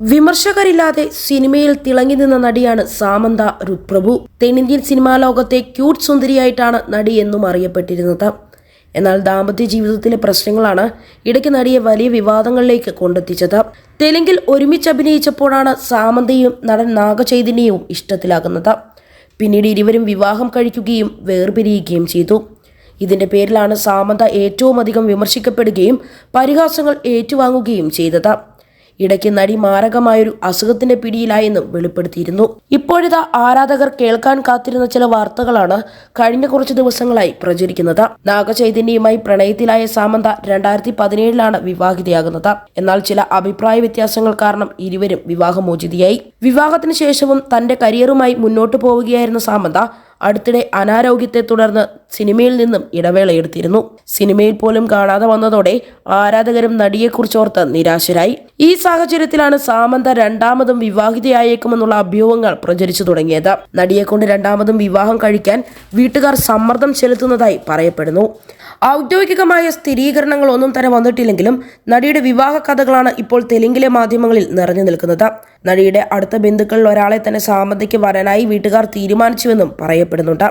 വിമർശകരില്ലാതെ സിനിമയിൽ തിളങ്ങി നിന്ന നടിയാണ് സാമന്ത രുത്പ്രഭു തെന്നിന്ത്യൻ സിനിമാ ലോകത്തെ ക്യൂട്ട് സുന്ദരിയായിട്ടാണ് നടി എന്നും അറിയപ്പെട്ടിരുന്നത്. എന്നാൽ ദാമ്പത്യ ജീവിതത്തിലെ പ്രശ്നങ്ങളാണ് ഇടയ്ക്ക് നടിയെ വലിയ വിവാദങ്ങളിലേക്ക് കൊണ്ടെത്തിച്ചത്. തെലുങ്കിൽ ഒരുമിച്ച് അഭിനയിച്ചപ്പോഴാണ് സാമന്തയും നടൻ നാഗചൈതന്യവും ഇഷ്ടത്തിലാകുന്നത്. പിന്നീട് ഇരുവരും വിവാഹം കഴിക്കുകയും വേർപിരിയുകയും ചെയ്തു. ഇതിന്റെ പേരിലാണ് സാമന്ത ഏറ്റവും അധികം വിമർശിക്കപ്പെടുകയും പരിഹാസങ്ങൾ ഏറ്റുവാങ്ങുകയും ചെയ്തത്. ഇടയ്ക്ക് നടി മാരകമായൊരു അസുഖത്തിന്റെ പിടിയിലായെന്നും വെളിപ്പെടുത്തിയിരുന്നു. ഇപ്പോഴിതാ ആരാധകർ കേൾക്കാൻ കാത്തിരുന്ന ചില വാർത്തകളാണ് കഴിഞ്ഞ കുറച്ച് ദിവസങ്ങളായി പ്രചരിക്കുന്നത്. നാഗചൈതന്യയുമായി പ്രണയത്തിലായ സാമന്ത രണ്ടായിരത്തി പതിനേഴിലാണ് വിവാഹിതയാകുന്നത്. എന്നാൽ ചില അഭിപ്രായ വ്യത്യാസങ്ങൾ കാരണം ഇരുവരും വിവാഹമോചിതയായി. വിവാഹത്തിന് ശേഷവും തന്റെ കരിയറുമായി മുന്നോട്ടു പോവുകയായിരുന്ന സാമന്ത അടുത്തിടെ അനാരോഗ്യത്തെ തുടർന്ന് സിനിമയിൽ നിന്നും ഇടവേളയെടുത്തിരുന്നു. സിനിമയിൽ പോലും കാണാതെ വന്നതോടെ ആരാധകരും നടിയെക്കുറിച്ചോർത്ത് നിരാശരായി. ഈ സാഹചര്യത്തിലാണ് സാമന്ത രണ്ടാമതും വിവാഹിതയായേക്കുമെന്നുള്ള അഭ്യൂഹങ്ങൾ പ്രചരിച്ചു തുടങ്ങിയത്. നടിയെക്കൊണ്ട് രണ്ടാമതും വിവാഹം കഴിക്കാൻ വീട്ടുകാർ സമ്മർദ്ദം ചെലുത്തുന്നതായി പറയപ്പെടുന്നു. ഔദ്യോഗികമായ സ്ഥിരീകരണങ്ങൾ ഒന്നും തന്നെ വന്നിട്ടില്ലെങ്കിലും നടിയുടെ വിവാഹ കഥകളാണ് ഇപ്പോൾ തെലുങ്കിലെ മാധ്യമങ്ങളിൽ നിറഞ്ഞു നിൽക്കുന്നത്. നടിയുടെ അടുത്ത ബന്ധുക്കളിൽ ഒരാളെ തന്നെ സാമന്തയ്ക്ക് വരാനായി വീട്ടുകാർ തീരുമാനിച്ചുവെന്നും പറയപ്പെടുന്നുണ്ട്.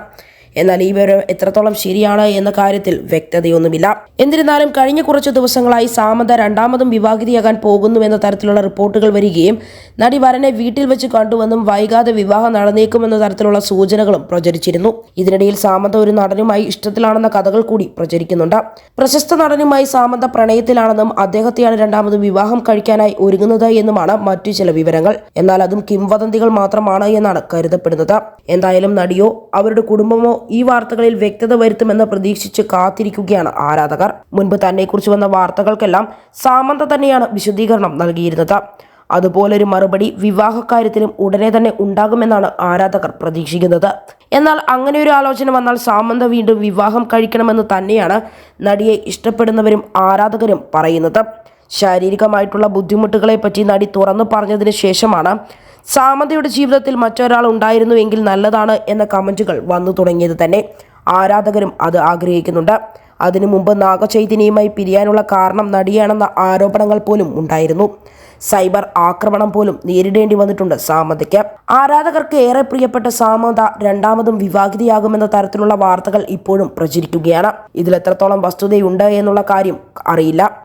എന്നാൽ ഈ വിവരം എത്രത്തോളം ശരിയാണ് എന്ന കാര്യത്തിൽ വ്യക്തതയൊന്നുമില്ല. എന്നിരുന്നാലും കഴിഞ്ഞ കുറച്ച് ദിവസങ്ങളായി സാമന്ത രണ്ടാമതും വിവാഹിതയാകാൻ പോകുന്നുവെന്ന തരത്തിലുള്ള റിപ്പോർട്ടുകൾ വരികയും നടി വരനെ വീട്ടിൽ വെച്ച് കണ്ടുവെന്നും വൈകാതെ വിവാഹം നടന്നേക്കുമെന്ന തരത്തിലുള്ള സൂചനകളും പ്രചരിച്ചിരുന്നു. ഇതിനിടയിൽ സാമന്ത ഒരു നടനുമായി ഇഷ്ടത്തിലാണെന്ന കഥകൾ കൂടി പ്രചരിക്കുന്നുണ്ട്. പ്രശസ്ത നടനുമായി സാമന്ത പ്രണയത്തിലാണെന്നും അദ്ദേഹത്തെയാണ് രണ്ടാമതും വിവാഹം കഴിക്കാനായി ഒരുങ്ങുന്നത് എന്നുമാണ് മറ്റു ചില വിവരങ്ങൾ. എന്നാൽ അതും കിംവദന്തികൾ മാത്രമാണ് എന്നാണ് കരുതപ്പെടുന്നത്. എന്തായാലും നടിയോ അവരുടെ കുടുംബമോ ഈ വാർത്തകളിൽ വ്യക്തത വരുത്തുമെന്ന് പ്രതീക്ഷിച്ച് കാത്തിരിക്കുകയാണ് ആരാധകർ. മുൻപ് തന്നെക്കുറിച്ച് വന്ന വാർത്തകൾക്കെല്ലാം സാമന്ത തന്നെയാണ് വിശദീകരണം നൽകിയിരുന്നത്. അതുപോലൊരു മറുപടി വിവാഹ കാര്യത്തിലും ഉടനെ തന്നെ ഉണ്ടാകുമെന്നാണ് ആരാധകർ പ്രതീക്ഷിക്കുന്നത്. എന്നാൽ അങ്ങനെ ഒരു ആലോചന വന്നാൽ സാമന്ത വീണ്ടും വിവാഹം കഴിക്കണമെന്ന് തന്നെയാണ് നടിയെ ഇഷ്ടപ്പെടുന്നവരും ആരാധകരും പറയുന്നത്. ശാരീരികമായിട്ടുള്ള ബുദ്ധിമുട്ടുകളെ പറ്റി നടി തുറന്നു പറഞ്ഞതിന് ശേഷമാണ് സാമന്തയുടെ ജീവിതത്തിൽ മറ്റൊരാൾ ഉണ്ടായിരുന്നുവെങ്കിൽ നല്ലതാണ് എന്ന കമന്റുകൾ വന്നു തുടങ്ങിയത് തന്നെ. ആരാധകരും അത് ആഗ്രഹിക്കുന്നുണ്ട്. അതിനു മുമ്പ് നാഗചൈതന്യയുമായി പിരിയാനുള്ള കാരണം നടിയാണെന്ന ആരോപണങ്ങൾ പോലും ഉണ്ടായിരുന്നു. സൈബർ ആക്രമണം പോലും നേരിടേണ്ടി വന്നിട്ടുണ്ട് സാമന്തയ്ക്ക്. ആരാധകർക്ക് ഏറെ പ്രിയപ്പെട്ട സാമന്ത രണ്ടാമതും വിവാഹിതയാകുമെന്ന തരത്തിലുള്ള വാർത്തകൾ ഇപ്പോഴും പ്രചരിക്കുകയാണ്. ഇതിൽ എത്രത്തോളം വസ്തുതയുണ്ട് എന്നുള്ള കാര്യം അറിയില്ല.